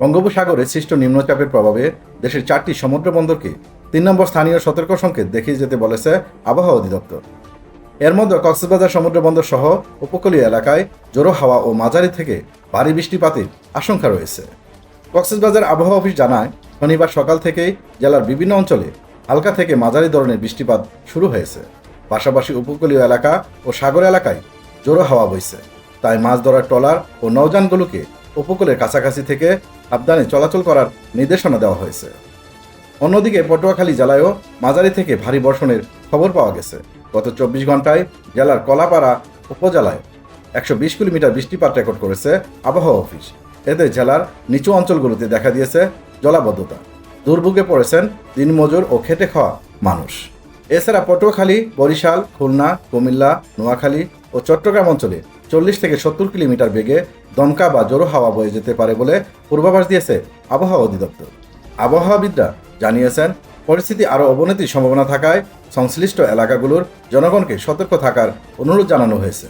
বঙ্গোপসাগরে সৃষ্ট নিম্নচাপের প্রভাবে দেশের চারটি সমুদ্র বন্দরকে তিন নম্বর স্থানীয় সতর্ক সংকেত দেখিয়ে যেতে বলেছে আবহাওয়া অধিদপ্তর। এর মধ্যে কক্সবাজার সমুদ্র বন্দর সহ উপকূলীয় এলাকায় জোরো হাওয়া ও মাঝারি থেকে ভারী বৃষ্টিপাতের আশঙ্কা রয়েছে। কক্সবাজার আবহাওয়া অফিস জানায়, শনিবার সকাল থেকেই জেলার বিভিন্ন অঞ্চলে হালকা থেকে মাঝারি ধরনের বৃষ্টিপাত শুরু হয়েছে। পাশাপাশি উপকূলীয় এলাকা ও সাগর এলাকায় জোরো হাওয়া বইছে। তাই মাছ ধরার ট্রলার ও নৌযানগুলোকে উপকূলের কাছাকাছি থেকে সাবধানে চলাচল করার নির্দেশনা দেওয়া হয়েছে। অন্যদিকে পটুয়াখালী জেলায়ও মাঝারি থেকে ভারী বর্ষণের খবর পাওয়া গেছে। গত চব্বিশ ঘন্টায় জেলার কলাপাড়া উপজেলায় একশো বিশ কিলোমিটার বৃষ্টিপাত রেকর্ড করেছে আবহাওয়া অফিস। এতে জেলার নিচু অঞ্চলগুলোতে দেখা দিয়েছে জলাবদ্ধতা। দুর্ভোগে পড়েছেন দিনমজুর ও খেটে খাওয়া মানুষ। এছাড়া পটুয়াখালী, বরিশাল, খুলনা, কুমিল্লা, নোয়াখালী ও চট্টগ্রাম অঞ্চলে চল্লিশ থেকে সত্তর কিলোমিটার বেগে দমকা বা জোরো হাওয়া বয়ে যেতে পারে বলে পূর্বাভাস দিয়েছে আবহাওয়া অধিদপ্তর। আবহাওয়াবিদরা জানিয়েছেন, পরিস্থিতি আরও অবনতির সম্ভাবনা থাকায় সংশ্লিষ্ট এলাকাগুলোর জনগণকে সতর্ক থাকার অনুরোধ জানানো হয়েছে।